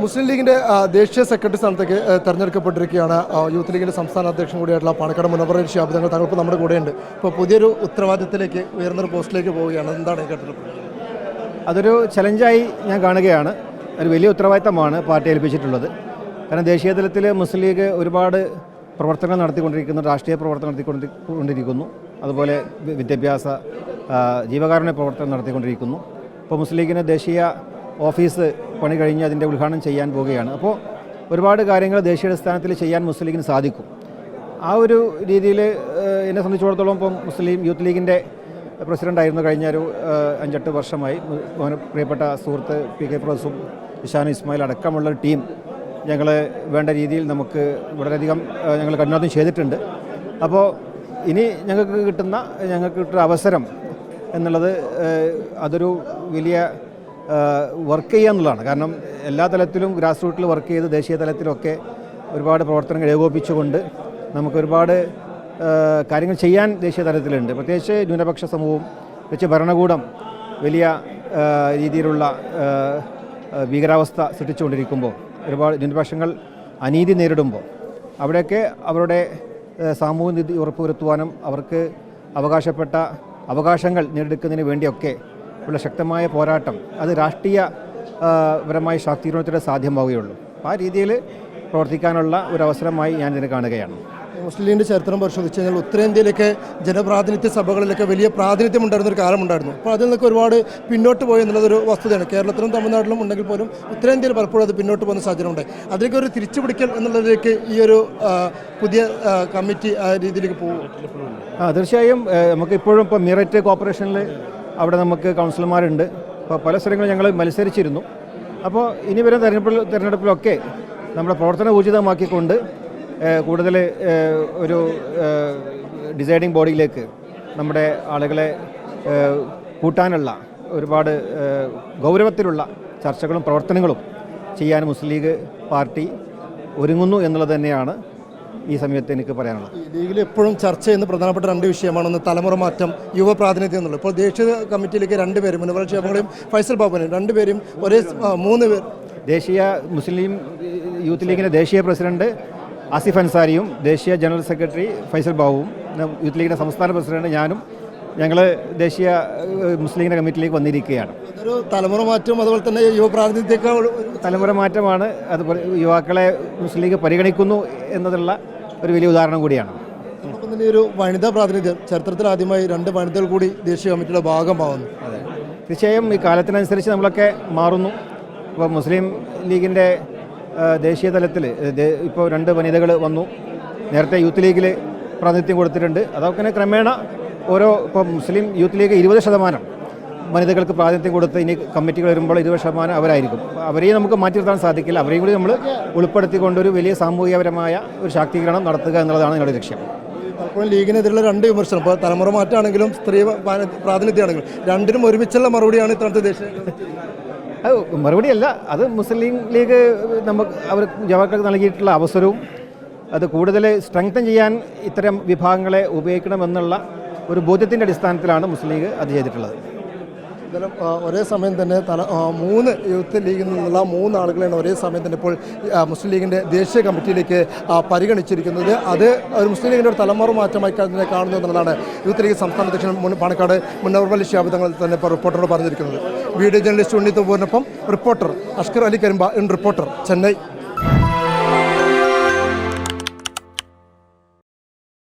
മുസ്ലിം ലീഗിന്റെ ദേശീയ സെക്രട്ടറി സ്ഥാനത്തേക്ക് തെരഞ്ഞെടുക്കപ്പെട്ടിരിക്കുകയാണ്. യൂത്ത് ലീഗിന്റെ സംസ്ഥാന അധ്യക്ഷൻ കൂടിയായിട്ടുള്ള പാണക്കാട് മുനവറയിൽ ശാബ്ദങ്ങൾ തങ്ങൾ താങ്കൾ നമ്മുടെ കൂടെയുണ്ട്. ഇപ്പോൾ പുതിയൊരു ഉത്തരവാദിത്തത്തിലേക്ക് ഉയർന്നൊരു പോസ്റ്റിലേക്ക് പോവുകയാണ്. എന്താണ് കേട്ടത് അതൊരു ചലഞ്ചായി ഞാൻ കാണുകയാണ്. ഒരു വലിയ ഉത്തരവാദിത്തമാണ് പാർട്ടി ഏൽപ്പിച്ചിട്ടുള്ളത്. കാരണം ദേശീയ തലത്തിൽ മുസ്ലിം ലീഗ് ഒരുപാട് പ്രവർത്തനങ്ങൾ നടത്തിക്കൊണ്ടിരിക്കുന്നു രാഷ്ട്രീയ പ്രവർത്തനം നടത്തിക്കൊണ്ടിരിക്കുന്നു. അതുപോലെ വിദ്യാഭ്യാസ ജീവകാരുണ്യ പ്രവർത്തനം നടത്തിക്കൊണ്ടിരിക്കുന്നു. ഇപ്പോൾ മുസ്ലിം ലീഗിന് ദേശീയ ഓഫീസ് പണി കഴിഞ്ഞ് അതിന്റെ ഉദ്ഘാടനം ചെയ്യാൻ പോവുകയാണ്. അപ്പോൾ ഒരുപാട് കാര്യങ്ങൾ ദേശീയാടിസ്ഥാനത്തിൽ ചെയ്യാൻ മുസ്ലിം ലീഗിന് സാധിക്കും. ആ ഒരു രീതിയിൽ എന്നെ സംബന്ധിച്ചിടത്തോളം ഇപ്പം മുസ്ലിം യൂത്ത് ലീഗിന്റെ പ്രസിഡന്റായിരുന്നു കഴിഞ്ഞ ഒരു അഞ്ചെട്ട് വർഷമായി. പ്രിയപ്പെട്ട സുഹൃത്ത് പി കെ ഫിറോസും ഇഷാൻ ഇസ്മായിൽ അടക്കമുള്ള ടീം ഞങ്ങൾ വേണ്ട രീതിയിൽ നമുക്ക് വളരെയധികം ഞങ്ങൾ കഠിനാധ്വാനം ചെയ്തിട്ടുണ്ട്. അപ്പോൾ ഇനി ഞങ്ങൾക്ക് കിട്ടുന്ന ഞങ്ങൾക്ക് കിട്ടുന്ന അവസരം എന്നുള്ളത് അതൊരു വലിയ വർക്ക് ചെയ്യുക എന്നുള്ളതാണ്. കാരണം എല്ലാ തലത്തിലും ഗ്രാസ് റൂട്ടിൽ വർക്ക് ചെയ്ത് ദേശീയ തലത്തിലൊക്കെ ഒരുപാട് പ്രവർത്തനങ്ങൾ ഏകോപിപ്പിച്ചുകൊണ്ട് നമുക്ക് ഒരുപാട് കാര്യങ്ങൾ ചെയ്യാൻ ദേശീയ തലത്തിലുണ്ട്. പ്രത്യേകിച്ച് ന്യൂനപക്ഷ സമൂഹവും പ്രത്യേകിച്ച് ഭരണകൂടം വലിയ രീതിയിലുള്ള ഭീകരാവസ്ഥ സൃഷ്ടിച്ചുകൊണ്ടിരിക്കുമ്പോൾ ഒരുപാട് ന്യൂനപക്ഷങ്ങൾ അനീതി നേരിടുമ്പോൾ അവിടെയൊക്കെ അവരുടെ സാമൂഹ്യ നീതി ഉറപ്പുവരുത്തുവാനും അവർക്ക് അവകാശപ്പെട്ട അവകാശങ്ങൾ നേടിയെടുക്കുന്നതിന് വേണ്ടിയൊക്കെ ഉള്ള ശക്തമായ പോരാട്ടം അത് രാഷ്ട്രീയ പരമായ ശാക്തീകരണത്തിലൂടെ സാധ്യമാവുകയുള്ളൂ. ആ രീതിയിൽ പ്രവർത്തിക്കാനുള്ള ഒരു അവസരമായി ഞാൻ ഇതിനെ കാണുകയാണ്. മുസ്ലിം ലീഗിന്റെ ചരിത്രം പരിശോധിച്ച് കഴിഞ്ഞാൽ ഉത്തരേന്ത്യയിലൊക്കെ ജനപ്രാതിനിധ്യ സഭകളിലൊക്കെ വലിയ പ്രാതിനിധ്യം ഉണ്ടായിരുന്ന ഒരു കാലമുണ്ടായിരുന്നു. അപ്പോൾ അതിൽ നിന്നൊക്കെ ഒരുപാട് പിന്നോട്ട് പോയി എന്നുള്ളതൊരു വസ്തുതയാണ്. കേരളത്തിലും തമിഴ്നാട്ടിലും ഉണ്ടെങ്കിൽ പോലും ഉത്തരേന്ത്യയിൽ പലപ്പോഴും അത് പിന്നോട്ട് പോകുന്ന സാഹചര്യമുണ്ട്. അതിലേക്ക് ഒരു തിരിച്ചുപിടിക്കൽ എന്നുള്ളതിലേക്ക് ഈ ഒരു പുതിയ കമ്മിറ്റി ആ രീതിയിലേക്ക് പോകും ആ തീർച്ചയായും നമുക്ക് ഇപ്പോഴും ഇപ്പോൾ മീററ്റ് കോർപ്പറേഷനിൽ അവിടെ നമുക്ക് കൗൺസിലർമാരുണ്ട്. അപ്പോൾ പല സ്ഥലങ്ങളും ഞങ്ങൾ മത്സരിച്ചിരുന്നു. അപ്പോൾ ഇനി വരുന്ന തെരഞ്ഞെടുപ്പിൽ തെരഞ്ഞെടുപ്പിലൊക്കെ നമ്മുടെ പ്രവർത്തനം ഊർജിതമാക്കിക്കൊണ്ട് കൂടുതൽ ഒരു ഡിസൈഡിങ് ബോഡിയിലേക്ക് നമ്മുടെ ആളുകളെ കൂട്ടാനുള്ള ഒരുപാട് ഗൗരവത്തിലുള്ള ചർച്ചകളും പ്രവർത്തനങ്ങളും ചെയ്യാൻ മുസ്ലിം ലീഗ് പാർട്ടി ഒരുങ്ങുന്നു എന്നുള്ളത് തന്നെയാണ് ഈ സമയത്ത് എനിക്ക് പറയാനുള്ളത്. ലീഗിൽ എപ്പോഴും ചർച്ച ചെയ്യുന്ന പ്രധാനപ്പെട്ട രണ്ട് വിഷയമാണ് ഒന്ന് തലമുറ മാറ്റം യുവ പ്രാതിനിധ്യം എന്നുള്ളത്. ഇപ്പോൾ ദേശീയ കമ്മിറ്റിയിലേക്ക് രണ്ടുപേരും മുനവർ ക്ഷേമങ്ങളെയും ഫൈസൽ ബാബുനെയും രണ്ടുപേരും ഒരേ മൂന്ന് പേർ. ദേശീയ മുസ്ലിം യൂത്ത് ലീഗിന്റെ ദേശീയ പ്രസിഡന്റ് ആസിഫ് അൻസാരിയും ദേശീയ ജനറൽ സെക്രട്ടറി ഫൈസൽ ബാബുവും യൂത്ത് ലീഗിന്റെ സംസ്ഥാന പ്രസിഡന്റ് ഞാനും ഞങ്ങൾ ദേശീയ മുസ്ലിം കമ്മിറ്റിയിലേക്ക് വന്നിരിക്കുകയാണ്. അതൊരു തലമുറ മാറ്റം അതുപോലെ തന്നെ യുവ പ്രാതിനിധ്യമൊക്കെ തലമുറ മാറ്റമാണ്. അതുപോലെ യുവാക്കളെ മുസ്ലിം ലീഗ് പരിഗണിക്കുന്നു എന്നതുള്ള ഒരു വലിയ ഉദാഹരണം കൂടിയാണ്. അതോടൊപ്പം തന്നെ ഒരു വനിതാ പ്രാതിനിധ്യം. ചരിത്രത്തിൽ ആദ്യമായി രണ്ട് വനിതകൾ കൂടി ദേശീയ കമ്മിറ്റിയുടെ ഭാഗമാവുന്നു. അതെ. തീർച്ചയായും ഈ കാലത്തിനനുസരിച്ച് നമ്മളൊക്കെ മാറുന്നു. ഇപ്പോൾ മുസ്ലിം ലീഗിന്റെ ദേശീയ തലത്തിൽ ഇപ്പോൾ രണ്ട് വനിതകൾ വന്നു. നേരത്തെ യൂത്ത് ലീഗിൽ പ്രാതിനിധ്യം കൊടുത്തിട്ടുണ്ട്. അതൊക്കെ ക്രമേണ ഓരോ ഇപ്പോൾ മുസ്ലിം യൂത്ത് ലീഗ് ഇരുപത് ശതമാനം വനിതകൾക്ക് പ്രാതിനിധ്യം കൊടുത്ത് ഇനി കമ്മിറ്റികൾ വരുമ്പോൾ ഇരുപത് ശതമാനം അവരായിരിക്കും. അവരെയും നമുക്ക് മാറ്റി നിർത്താൻ സാധിക്കില്ല. അവരെയും കൂടി നമ്മൾ ഉൾപ്പെടുത്തിക്കൊണ്ടൊരു വലിയ സാമൂഹികപരമായ ഒരു ശാക്തീകരണം നടത്തുക എന്നുള്ളതാണ് ഞങ്ങളുടെ ലക്ഷ്യം. പലപ്പോഴും ലീഗിനെതിരെയുള്ള രണ്ട് വിമർശനം. ഇപ്പോൾ തലമുറ മാറ്റമാണെങ്കിലും സ്ത്രീ പ്രാ- പ്രാതിനിധ്യമാണെങ്കിലും രണ്ടിനും ഒരുമിച്ചുള്ള മറുപടിയാണ് ഇത്തരത്തെ ദേശീയ അത് മറുപടിയല്ല. അത് മുസ്ലിം ലീഗ് നമുക്ക് അവർ യുവാക്കൾക്ക് നൽകിയിട്ടുള്ള അവസരവും അത് കൂടുതൽ സ്ട്രെങ്തൻ ചെയ്യാൻ ഇത്തരം വിഭാഗങ്ങളെ ഉപയോഗിക്കണമെന്നുള്ള ഒരു ബോധ്യത്തിന്റെ അടിസ്ഥാനത്തിലാണ് മുസ്ലിം ലീഗ് അത് ചെയ്തിട്ടുള്ളത്. ആ, ഒരേ സമയം തന്നെ തല മൂന്ന് യൂത്ത് ലീഗിൽ നിന്നുള്ള മൂന്ന് ആളുകളെയാണ് ഒരേ സമയം തന്നെ ഇപ്പോൾ മുസ്ലിം ലീഗിന്റെ ദേശീയ കമ്മിറ്റിയിലേക്ക് പരിഗണിച്ചിരിക്കുന്നത്. അത് ഒരു മുസ്ലിം ലീഗിന്റെ ഒരു തലമുറ മാറ്റമായി തന്നെ കാണുന്നു എന്നുള്ളതാണ് യൂത്ത് ലീഗ് സംസ്ഥാന അധ്യക്ഷൻ മുൻ പാണക്കാട് മുന്നവർവലി ശാബ്ദങ്ങൾ തന്നെ റിപ്പോർട്ടറോട് പറഞ്ഞിരിക്കുന്നത്. Video journalist ഉണ്ണിത്തുപൂരിനൊപ്പം reporter Ashkar Ali Karimba in reporter Chennai.